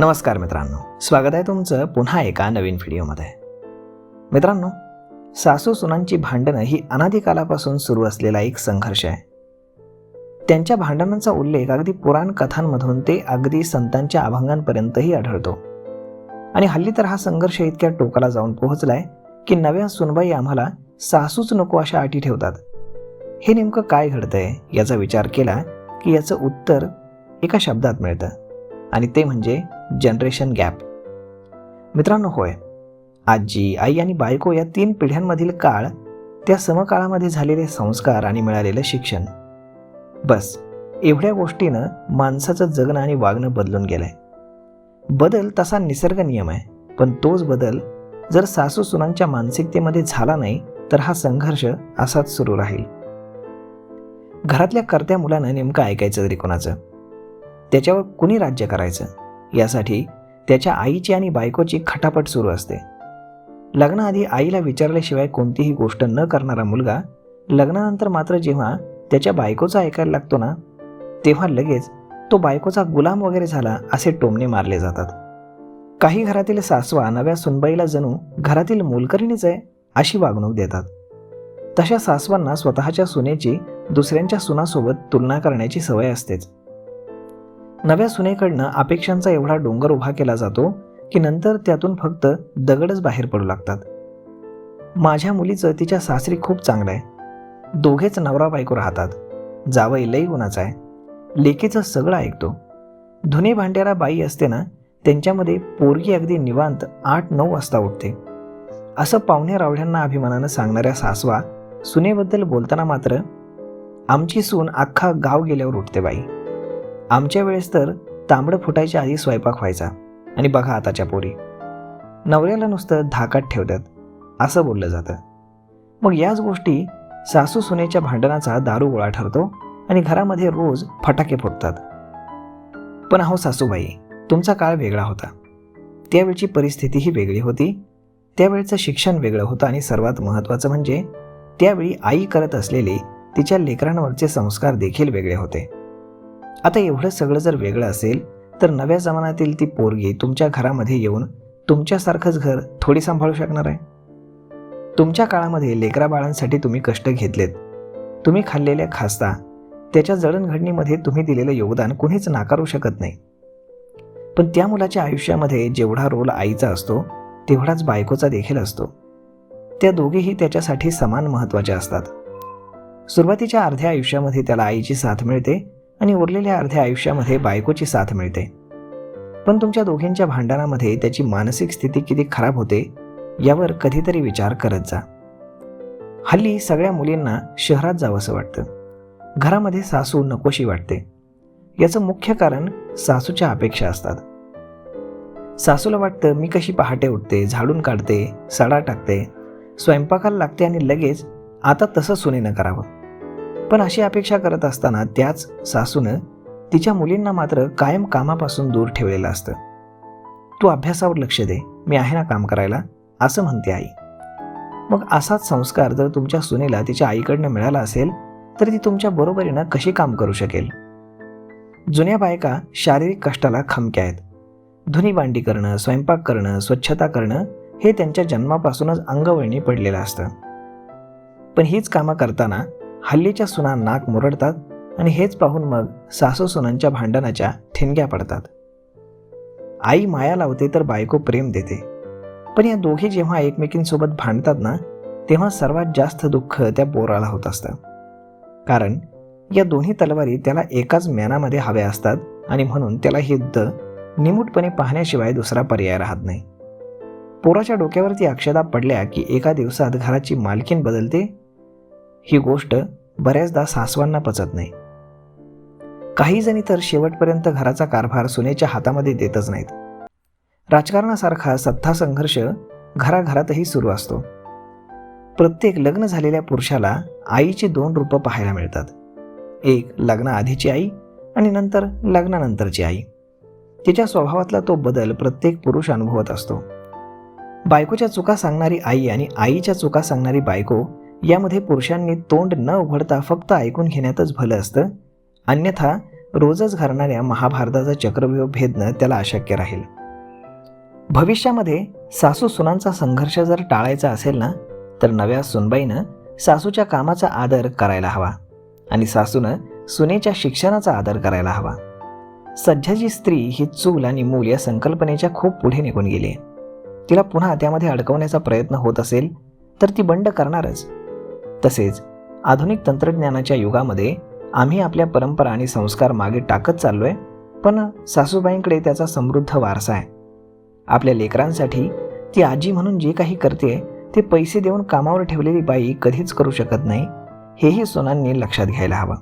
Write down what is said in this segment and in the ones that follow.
नमस्कार मित्रांनो. स्वागत आहे तुमचं पुन्हा एका नवीन व्हिडिओमध्ये. मित्रांनो सासू सुनांची भांडणं ही अनादिकालापासून सुरू असलेला एक संघर्ष आहे. त्यांच्या भांडणांचा उल्लेख अगदी पुराण कथांमधून ते अगदी संतांच्या अभंगांपर्यंतही आढळतो. आणि हल्ली तर हा संघर्ष इतक्या टोकाला जाऊन पोहोचलाय की नव्या सुनबाई आम्हाला सासूच नको अशा अटी ठेवतात. हे नेमकं काय घडतंय याचा विचार केला की याचं उत्तर एका शब्दात मिळतं. आणि ते म्हणजे जनरेशन गॅप मित्रांनो होय आजी आई आणि बायको या तीन पिढ्यांमधील काळ त्या समकाळामध्ये झालेले संस्कार आणि मिळालेलं शिक्षण. बस एवढ्या गोष्टीनं माणसाचं जगणं आणि वागणं बदलून गेलंय. बदल तसा निसर्ग नियम आहे पण तोच बदल जर सासू सुनांच्या मानसिकतेमध्ये झाला नाही तर हा संघर्ष असाच सुरू राहील. घरातल्या कर्त्या मुलानं नेमकं ऐकायचं तरी कोणाचं? त्याच्यावर कुणी राज्य करायचं? यासाठी त्याच्या आईची आणि बायकोची खटापट सुरू असते. लग्नाआधी आईला विचारल्याशिवाय कोणतीही गोष्ट न करणारा मुलगा लग्नानंतर मात्र जेव्हा त्याच्या बायकोचा ऐकायला लागतो ना तेव्हा लगेच तो बायकोचा गुलाम वगैरे झाला असे टोमणे मारले जातात. काही घरातील सासवा नव्या सुनबाईला जणू घरातील मोलकरीणीच आहे अशी वागणूक देतात. तशा सासवांना स्वतःच्या सुनेची दुसऱ्यांच्या सुनासोबत तुलना करण्याची सवय असतेच. नव्या सुनेकडनं अपेक्षांचा एवढा डोंगर उभा केला जातो की नंतर त्यातून फक्त दगडच बाहेर पडू लागतात. माझ्या मुलीचं तिच्या सासरी खूप चांगलं आहे. दोघेच नवरा बायको राहतात. जावई लई गुणाचा आहे. लेकीचं सगळं ऐकतो. धुने भांड्याला बाई असते ना त्यांच्यामध्ये पोरगी अगदी निवांत आठ नऊ वाजता उठते. असं पाहुणे रावढ्यांना अभिमानानं सांगणाऱ्या सासवा सुनेबद्दल बोलताना मात्र आमची सून अख्खा गाव गेल्यावर उठते बाई. आमच्या वेळेस तर तांबडं फुटायच्या आधी स्वयंपाक व्हायचा. आणि बघा आताच्या पोरी. नवऱ्याला नुसतं धाकात ठेवतात. असं बोललं जातं. मग याच गोष्टी सासू सुनेच्या भांडणाचा दारू गोळा ठरतो आणि घरामध्ये रोज फटाके फुटतात पण अहो सासूबाई तुमचा काळ वेगळा होता. त्यावेळची परिस्थितीही वेगळी होती. त्यावेळचं शिक्षण वेगळं होतं आणि सर्वात महत्त्वाचं म्हणजे त्यावेळी आई करत असलेले तिच्या लेकरांवरचे संस्कार देखील वेगळे होते. आता एवढं सगळं जर वेगळं असेल तर नव्या जमान्यातील ती पोरगी तुमच्या घरामध्ये येऊन तुमच्यासारखंच घर थोडी सांभाळू शकणार आहे? तुमच्या काळामध्ये लेकरा बाळांसाठी तुम्ही कष्ट घेतलेत. तुम्ही खाल्लेल्या खास्ता त्याच्या जडणघडणीमध्ये तुम्ही दिलेलं योगदान कुणीच नाकारू शकत नाही. पण त्या मुलाच्या आयुष्यामध्ये जेवढा रोल आईचा असतो तेवढाच बायकोचा देखील असतो. त्या दोघेही त्याच्यासाठी समान महत्त्वाच्या असतात. सुरुवातीच्या अर्ध्या आयुष्यामध्ये त्याला आईची साथ मिळते आणि उरलेल्या अर्ध्या आयुष्यामध्ये बायकोची साथ मिळते. पण तुमच्या दोघींच्या भांडणामध्ये त्याची मानसिक स्थिती किती खराब होते यावर कधीतरी विचार करत जा. हल्ली सगळ्या मुलींना शहरात जावंसं वाटतं. घरामध्ये सासू नकोशी वाटते. याचं मुख्य कारण सासूच्या अपेक्षा असतात. सासूला वाटतं मी कशी पहाटे उठते झाडून काढते सडा टाकते स्वयंपाकाला लागते आणि लगेच आता तसं सुनेनं करावं. पण अशी अपेक्षा करत असताना त्याच सासूनं तिच्या मुलींना मात्र कायम कामापासून दूर ठेवलेलं असतं. तू अभ्यासावर लक्ष दे. मी आहे ना काम करायला असं म्हणते आई. मग असाच संस्कार जर तुमच्या सुनेला तिच्या आईकडनं मिळाला असेल तर ती तुमच्या बरोबरीनं कशी काम करू शकेल? जुन्या बायका शारीरिक कष्टाला खमक्या आहेत. धुनी भांडी करणं स्वयंपाक करणं स्वच्छता करणं हे त्यांच्या जन्मापासूनच अंगवळणी पडलेलं असतं. पण हीच कामं करताना हल्लीच्या सुना नाक मुरडतात आणि हेच पाहून मग सासू सुनांच्या भांडणाच्या ठिणग्या पडतात. आई माया लावते तर बायको प्रेम देते. पण या दोघे जेव्हा एकमेकींसोबत भांडतात ना तेव्हा सर्वात जास्त दुःख त्या पोराला होत असतं. कारण या दोन्ही तलवारी त्याला एकाच म्यानामध्ये हव्या असतात आणि म्हणून त्याला हे युद्ध निमूटपणे पाहण्याशिवाय दुसरा पर्याय राहत नाही. पोराच्या डोक्यावरती अक्षदा पडल्या की एका दिवसात घराची मालकीन बदलते ही गोष्ट बऱ्याचदा सासवांना पचत नाही. काही जणी तर शेवटपर्यंत घराचा कारभार सुनेच्या हातामध्ये देतच नाहीत. राजकारणासारखा सत्ता संघर्ष घराघरातही सुरू असतो. प्रत्येक लग्न झालेल्या पुरुषाला आईची दोन रूपं पाहायला मिळतात. एक लग्नाआधीची आई आणि नंतर लग्नानंतरची आई. तिच्या स्वभावातला तो बदल प्रत्येक पुरुष अनुभवत असतो. बायकोच्या चुका सांगणारी आई आणि आईच्या चुका सांगणारी बायको यामध्ये पुरुषांनी तोंड न उघडता फक्त ऐकून घेण्यातच भलं असतं. अन्यथा रोजच घालणाऱ्या महाभारताचा चक्रव्यूह भेदणं त्याला अशक्य राहील. भविष्यामध्ये सासू सुनांचा संघर्ष जर टाळायचा असेल ना तर नव्या सुनबाईनं सासूच्या कामाचा आदर करायला हवा आणि सासूनं सुनेच्या शिक्षणाचा आदर करायला हवा. सध्याची स्त्री ही चूल आणि मूल या संकल्पनेच्या खूप पुढे निघून गेली आहे. तिला पुन्हा त्यामध्ये अडकवण्याचा प्रयत्न होत असेल तर ती बंड करणारच. तसेच आधुनिक तंत्रज्ञानाच्या युगामध्ये आम्ही आपल्या परंपरा आणि संस्कार मागे टाकत चाललोय पण सासूबाईंकडे त्याचा समृद्ध वारसा आहे. आपल्या लेकरांसाठी ती आजी म्हणून जे काही करते ते पैसे देऊन कामावर ठेवलेली बाई कधीच करू शकत नाही हेही सोनांनी लक्षात घ्यायला हवं.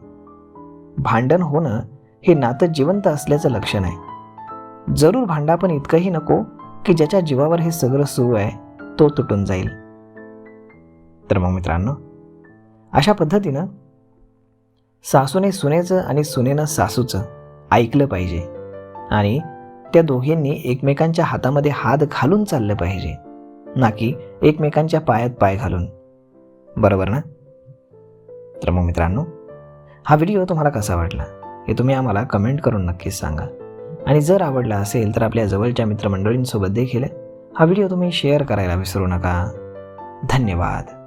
भांडण होणं हे नातं जिवंत असल्याचं लक्षण आहे. जरूर भांडा पण इतकंही नको की ज्याच्या जीवावर हे सगळं सुरू आहे तो तुटून जाईल. तर मग मित्रांनो अशा पद्धतीनं सासूने सुनेचं आणि सुनेनं सासूचं ऐकलं पाहिजे आणि त्या दोघींनी एकमेकांच्या हातामध्ये हात घालून चाललं पाहिजे ना की एकमेकांच्या पायात पाय घालून. बरोबर ना? तर मग मित्रांनो हा व्हिडिओ तुम्हाला कसा वाटला हे तुम्ही आम्हाला कमेंट करून नक्कीच सांगा. आणि जर आवडला असेल तर आपल्या जवळच्या मित्रमंडळींसोबत देखील हा व्हिडिओ तुम्ही शेअर करायला विसरू नका. धन्यवाद.